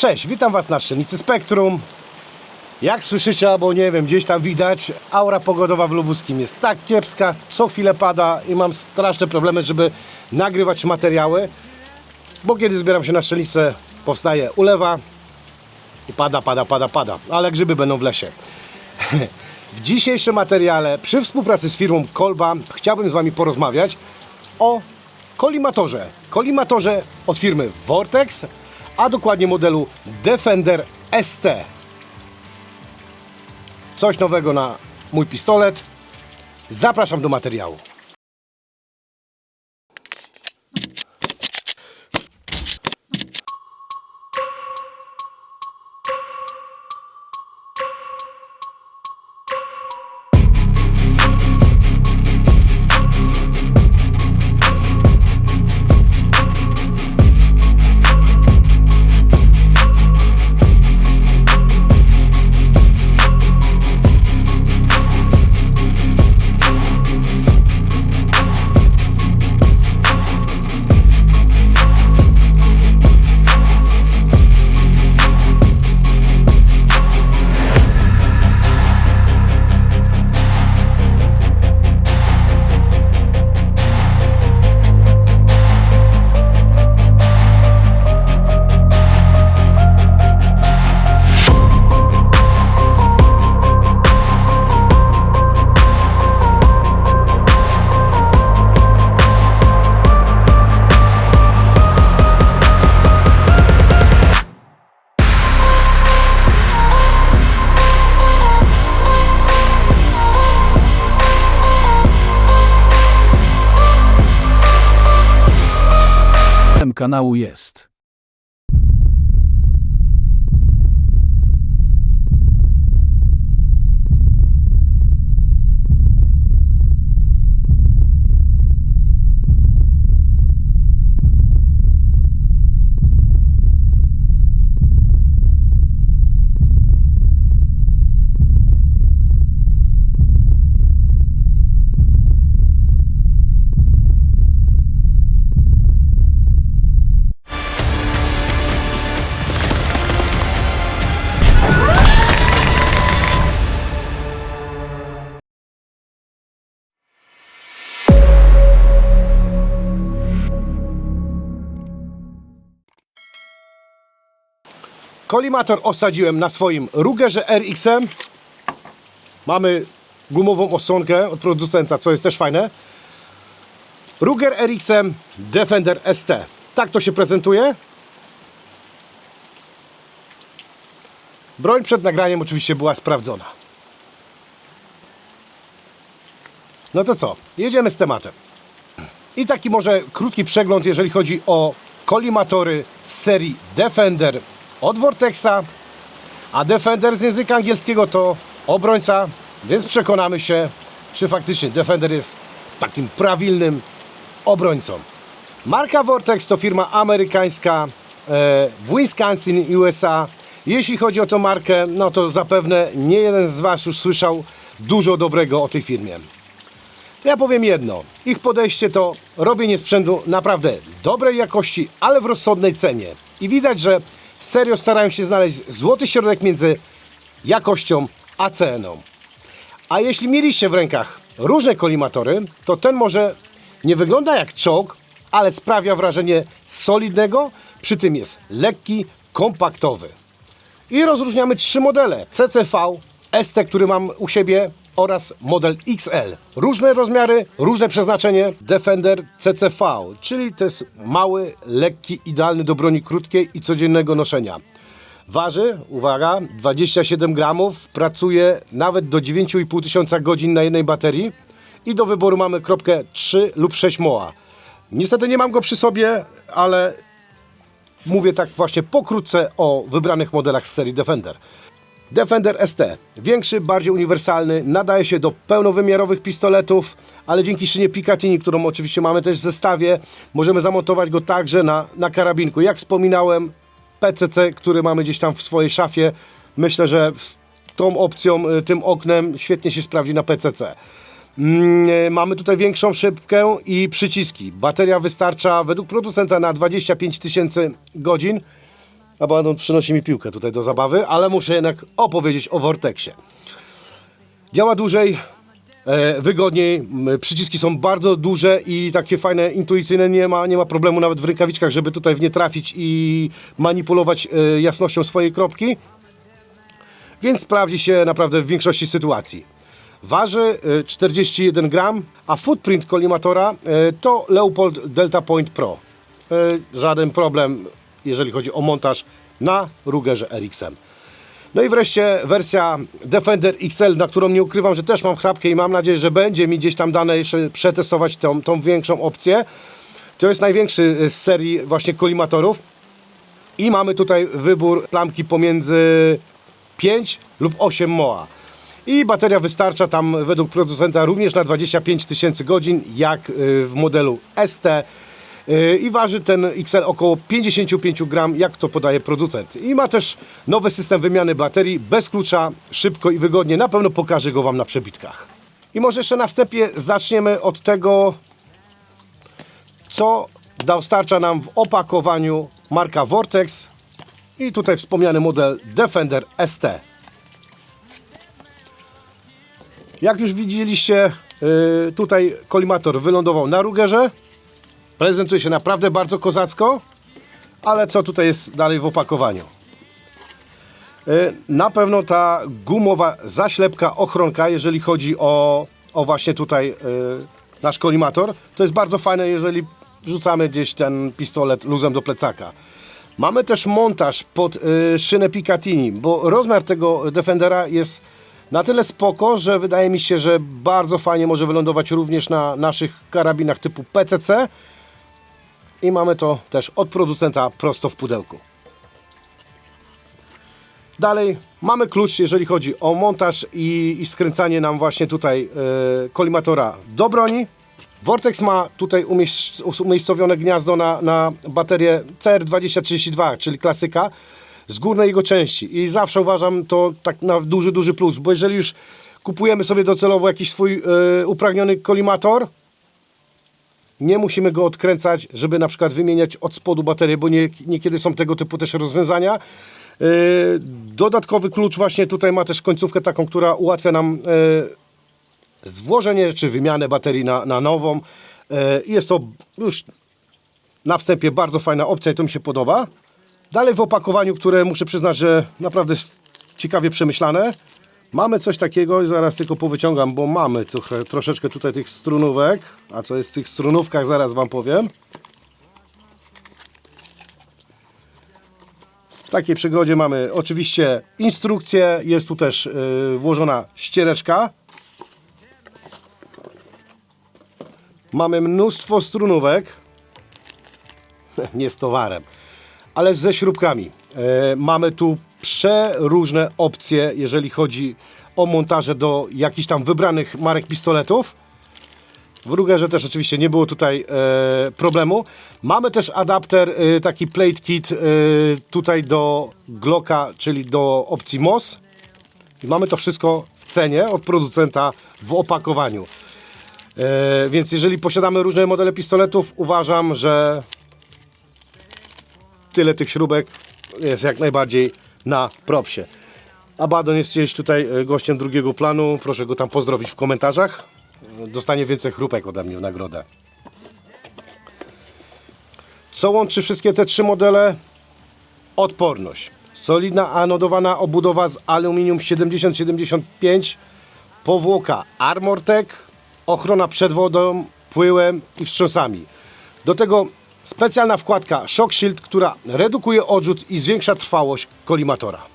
Cześć, witam Was na Szczelnicy Spektrum. Jak słyszycie, albo nie wiem, gdzieś tam widać, aura pogodowa w Lubuskim jest tak kiepska, co chwilę pada i mam straszne problemy, żeby nagrywać materiały, bo kiedy zbieram się na Szczelnicę, powstaje ulewa i pada, pada, pada, pada, ale grzyby będą w lesie. W dzisiejszym materiale przy współpracy z firmą Kolba chciałbym z Wami porozmawiać o kolimatorze. Kolimatorze od firmy Vortex, a dokładnie modelu Defender ST. Coś nowego na mój pistolet. Zapraszam do materiału. Kanału jest. Kolimator osadziłem na swoim Rugerze RX-em. Mamy gumową osłonkę od producenta, co jest też fajne. Ruger RX-em Defender ST. Tak to się prezentuje. Broń przed nagraniem oczywiście była sprawdzona. No to co? Jedziemy z tematem. I taki może krótki przegląd, jeżeli chodzi o kolimatory z serii Defender od Vortexa, a Defender z języka angielskiego to obrońca, więc przekonamy się, czy faktycznie Defender jest takim prawilnym obrońcą. Marka Vortex to firma amerykańska e, w Wisconsin, USA. Jeśli chodzi o tą markę, no to zapewne nie jeden z Was już słyszał dużo dobrego o tej firmie. Ja powiem jedno. Ich podejście to robienie sprzętu naprawdę dobrej jakości, ale w rozsądnej cenie. I widać, że serio starają się znaleźć złoty środek między jakością a ceną. A jeśli mieliście w rękach różne kolimatory, to ten może nie wygląda jak czołg, ale sprawia wrażenie solidnego, przy tym jest lekki, kompaktowy. I rozróżniamy trzy modele: CCV, ST, który mam u siebie oraz model XL. Różne rozmiary, różne przeznaczenie. Defender CCV, czyli to jest mały, lekki, idealny do broni krótkiej i codziennego noszenia. Waży, uwaga, 27 gramów, pracuje nawet do 9,5 tysiąca godzin na jednej baterii i do wyboru mamy kropkę 3 lub 6 MOA. Niestety nie mam go przy sobie, ale mówię tak właśnie pokrótce o wybranych modelach z serii Defender. Defender ST. Większy, bardziej uniwersalny, nadaje się do pełnowymiarowych pistoletów, ale dzięki szynie Picatinny, którą oczywiście mamy też w zestawie, możemy zamontować go także na, na karabinku. Jak wspominałem, PCC, który mamy gdzieś tam w swojej szafie, myślę, że z tą opcją, y, tym oknem świetnie się sprawdzi na PCC. Mm, e, Mamy tutaj większą szybkę i przyciski. Bateria wystarcza według producenta na 25 tysięcy godzin. Abaddon przynosi mi piłkę tutaj do zabawy, ale muszę jednak opowiedzieć o Vortexie. Działa dłużej, e, wygodniej, przyciski są bardzo duże i takie fajne, intuicyjne, nie ma, nie ma problemu nawet w rękawiczkach, żeby tutaj w nie trafić i manipulować e, jasnością swojej kropki, więc sprawdzi się naprawdę w większości sytuacji. Waży e, 41 gram, a footprint kolimatora e, to Leopold Delta Point Pro. E, Żaden problem, jeżeli chodzi o montaż na Rugerze RXM. No i wreszcie wersja Defender XL, na którą nie ukrywam, że też mam chrapkę i mam nadzieję, że będzie mi gdzieś tam dane jeszcze przetestować tą, tą większą opcję. To jest największy z serii właśnie kolimatorów. I mamy tutaj wybór plamki pomiędzy 5 lub 8 MOA. I bateria wystarcza tam według producenta również na 25 tysięcy godzin, jak y, w modelu ST. Y, I waży ten XL około 55 gram, jak to podaje producent. I ma też nowy system wymiany baterii, bez klucza, szybko i wygodnie. Na pewno pokażę go Wam na przebitkach. I może jeszcze na wstępie zaczniemy od tego, co dostarcza nam w opakowaniu marka Vortex i tutaj wspomniany model Defender ST. Jak już widzieliście, yy, tutaj kolimator wylądował na Rugerze. Prezentuje się naprawdę bardzo kozacko, ale co tutaj jest dalej w opakowaniu? Yy, Na pewno ta gumowa zaślepka, ochronka, jeżeli chodzi o, o właśnie tutaj yy, nasz kolimator, to jest bardzo fajne, jeżeli rzucamy gdzieś ten pistolet luzem do plecaka. Mamy też montaż pod y, szynę Picatinny, bo rozmiar tego Defendera jest na tyle spoko, że wydaje mi się, że bardzo fajnie może wylądować również na naszych karabinach typu PCC. I mamy to też od producenta prosto w pudełku. Dalej mamy klucz, jeżeli chodzi o montaż i, i skręcanie nam właśnie tutaj e, kolimatora do broni. Vortex ma tutaj umiejsc umiejscowione gniazdo na, na baterię CR2032, czyli klasyka, z górnej jego części. I zawsze uważam to tak na duży, duży plus, bo jeżeli już kupujemy sobie docelowo jakiś swój e, upragniony kolimator, nie musimy go odkręcać, żeby na przykład wymieniać od spodu baterię, bo nie, niekiedy są tego typu też rozwiązania. Yy, Dodatkowy klucz właśnie tutaj ma też końcówkę taką, która ułatwia nam yy, włożenie czy wymianę baterii na, na nową. Yy, Jest to już na wstępie bardzo fajna opcja i to mi się podoba. Dalej w opakowaniu, które muszę przyznać, że naprawdę jest ciekawie przemyślane. Mamy coś takiego, zaraz tylko powyciągam, bo mamy trochę, troszeczkę tutaj tych strunówek. A co jest w tych strunówkach, zaraz Wam powiem. W takiej przegrodzie mamy oczywiście instrukcję, jest tu też yy, włożona ściereczka. Mamy mnóstwo strunówek, nie z towarem, ale ze śrubkami. E, mamy tu przeróżne opcje, jeżeli chodzi o montaże do jakichś tam wybranych marek pistoletów. W Rugerze też oczywiście nie było tutaj e, problemu. Mamy też adapter, e, taki plate kit e, tutaj do Glocka, czyli do opcji MOS. I mamy to wszystko w cenie od producenta w opakowaniu. E, więc jeżeli posiadamy różne modele pistoletów, uważam, że tyle tych śrubek jest jak najbardziej na propsie. Abaddon jest gdzieś tutaj e, gościem drugiego planu. Proszę go tam pozdrowić w komentarzach. Dostanie więcej chrupek ode mnie w nagrodę. Co łączy wszystkie te trzy modele? Odporność. Solidna anodowana obudowa z aluminium 70-75, powłoka Armortec, ochrona przed wodą, płyłem i wstrząsami. Do tego specjalna wkładka Shock Shield, która redukuje odrzut i zwiększa trwałość kolimatora.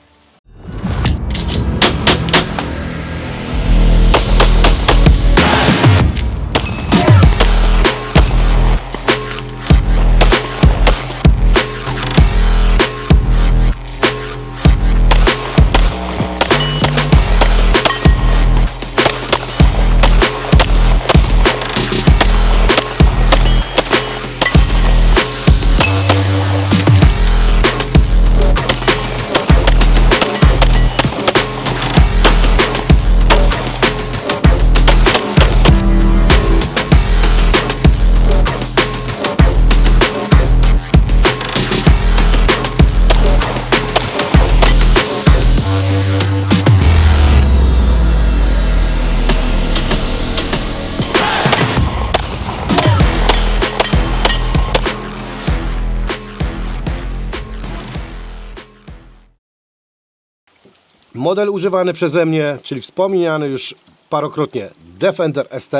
Model używany przeze mnie, czyli wspomniany już parokrotnie Defender ST,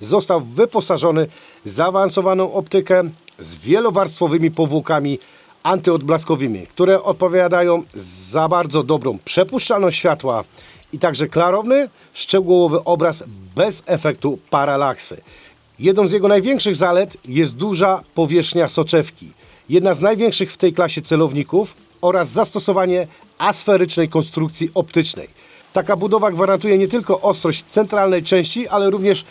został wyposażony w zaawansowaną optykę z wielowarstwowymi powłokami antyodblaskowymi, które odpowiadają za bardzo dobrą przepuszczalność światła i także klarowny, szczegółowy obraz bez efektu paralaksy. Jedną z jego największych zalet jest duża powierzchnia soczewki. Jedna z największych w tej klasie celowników oraz zastosowanie asferycznej konstrukcji optycznej. Taka budowa gwarantuje nie tylko ostrość centralnej części, ale również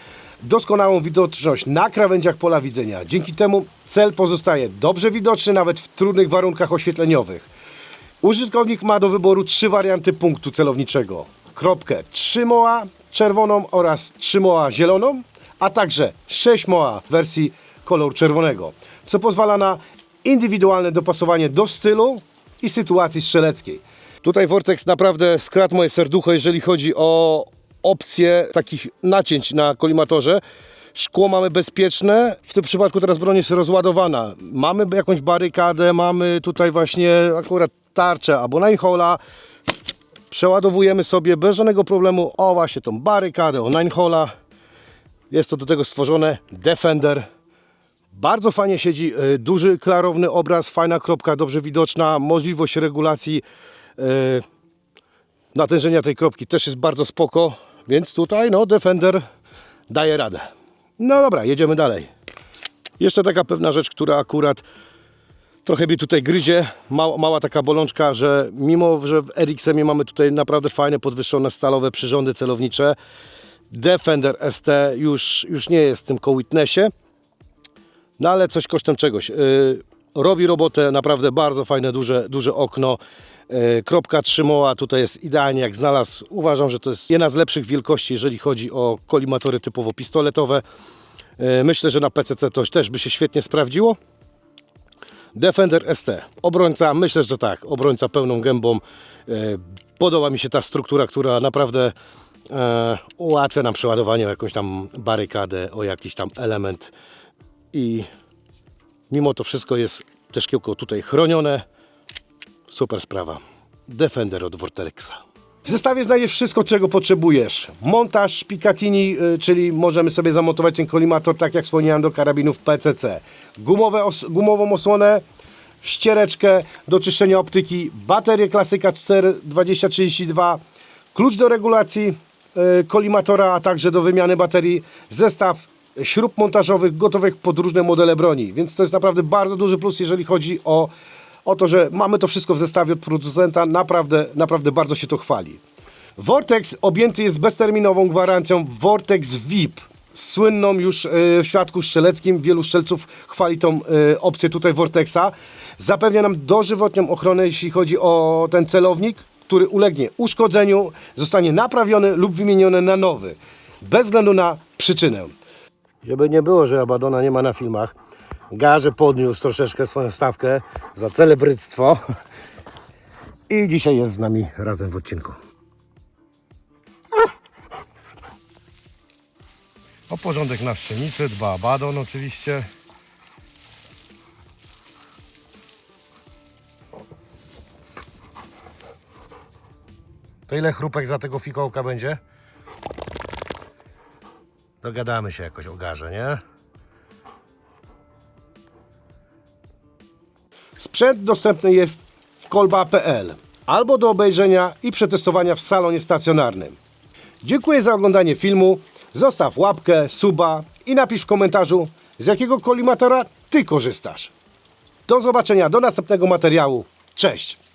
doskonałą widoczność na krawędziach pola widzenia. Dzięki temu cel pozostaje dobrze widoczny nawet w trudnych warunkach oświetleniowych. Użytkownik ma do wyboru trzy warianty punktu celowniczego. Kropkę 3 moa czerwoną oraz 3 moa zieloną, a także 6 moa wersji koloru czerwonego, co pozwala na indywidualne dopasowanie do stylu i sytuacji strzeleckiej. Tutaj Vortex naprawdę skradł moje serducho, jeżeli chodzi o opcję takich nacięć na kolimatorze. Szkło mamy bezpieczne, w tym przypadku teraz broń jest rozładowana. Mamy jakąś barykadę, mamy tutaj właśnie akurat tarczę albo ninehola. Przeładowujemy sobie bez żadnego problemu, o właśnie tą barykadę, o ninehola. Jest to do tego stworzone Defender. Bardzo fajnie siedzi, y, duży, klarowny obraz, fajna kropka, dobrze widoczna, możliwość regulacji y, natężenia tej kropki też jest bardzo spoko, więc tutaj no Defender daje radę. No dobra, jedziemy dalej. Jeszcze taka pewna rzecz, która akurat trochę mnie tutaj gryzie, mała, mała taka bolączka, że mimo, że w RXM mamy tutaj naprawdę fajne, podwyższone stalowe przyrządy celownicze, Defender ST już, już nie jest w tym co-witnessie, no ale coś kosztem czegoś. Yy, robi robotę, naprawdę bardzo fajne, duże, duże okno. Yy, kropka trzymoła tutaj jest idealnie jak znalazł. Uważam, że to jest jedna z lepszych wielkości, jeżeli chodzi o kolimatory typowo pistoletowe. Yy, myślę, że na PCC to też by się świetnie sprawdziło. Defender ST. Obrońca, myślę, że tak, obrońca pełną gębą. Podoba mi się ta struktura, która naprawdę e, ułatwia nam przeładowanie o jakąś tam barykadę, o jakiś tam element. I mimo to wszystko jest te szkiełko tutaj chronione. Super sprawa. Defender od Vortexa. W zestawie znajdziesz wszystko, czego potrzebujesz. Montaż Picatinny, y, czyli możemy sobie zamontować ten kolimator, tak jak wspomniałem, do karabinów PCC. Gumowe os gumową osłonę, ściereczkę do czyszczenia optyki, baterię klasyka 42032, klucz do regulacji y, kolimatora, a także do wymiany baterii, zestaw śrub montażowych gotowych pod różne modele broni. Więc to jest naprawdę bardzo duży plus, jeżeli chodzi o o to, że mamy to wszystko w zestawie od producenta, naprawdę, naprawdę bardzo się to chwali. Vortex objęty jest bezterminową gwarancją Vortex VIP. Słynną już e, w świadku strzeleckim, wielu strzelców chwali tą e, opcję tutaj Vortexa. Zapewnia nam dożywotnią ochronę, jeśli chodzi o ten celownik, który ulegnie uszkodzeniu, zostanie naprawiony lub wymieniony na nowy, bez względu na przyczynę. Żeby nie było, że Abadona nie ma na filmach, Garze podniósł troszeczkę swoją stawkę za celebryctwo i dzisiaj jest z nami razem w odcinku. O porządek na szczenicy dba Abadon oczywiście. To ile chrupek za tego fikołka będzie? Dogadamy się jakoś o garze, nie? Sprzęt dostępny jest w kolba.pl albo do obejrzenia i przetestowania w salonie stacjonarnym. Dziękuję za oglądanie filmu. Zostaw łapkę, suba i napisz w komentarzu, z jakiego kolimatora Ty korzystasz. Do zobaczenia, do następnego materiału. Cześć!